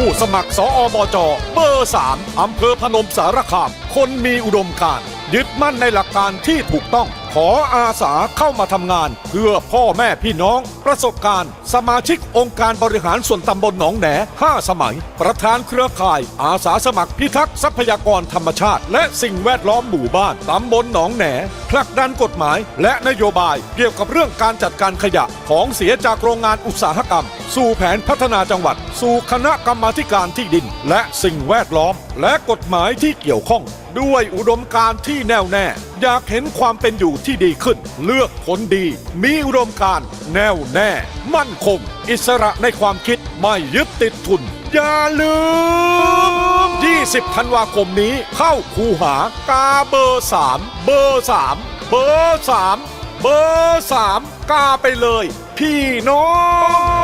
ผู้สมัครสออบจเบอร์3อำเภอพนมสารคาม คนมีอุดมการณ์ยึดมั่นในหลักการที่ถูกต้อง ขออาสาเข้ามาทำงาน เพื่อพ่อแม่พี่น้อง ประสบการณ์ สมาชิกองค์การบริหารส่วนตำบลหนองแหน5สมัย ประธานเครือข่าย อาสาสมัครพิทักษ์ทรัพยากรธรรมชาติ และสิ่งแวดล้อมหมู่บ้านตำบลหนองแหนผลักดันกฎหมาย และนโยบายเกี่ยวกับเรื่องการจัดการขยะของเสียจากโรงงานอุตสาหกรรมสู่แผนพัฒนาจังหวัด สู่คณะกรรมาการที่ดิน และสิ่งแวดล้อม และกฎหมายที่เกี่ยวข้อง ด้วยอุดมการณ์ที่แน่วแน่ อยากเห็นความเป็นอยู่ที่ดีขึ้น เลือกคนดี มีอุดมการณ์แน่วแน่ มั่นคง อิสระในความคิดไม่ยึดติดทุน อย่าลืม20 ธันวาคมนี้เข้าคูหากาเบอร์ 3 เบอร์ 3 เบอร์ 3 เบอร์ 3 กาไปเลย พี่น้อง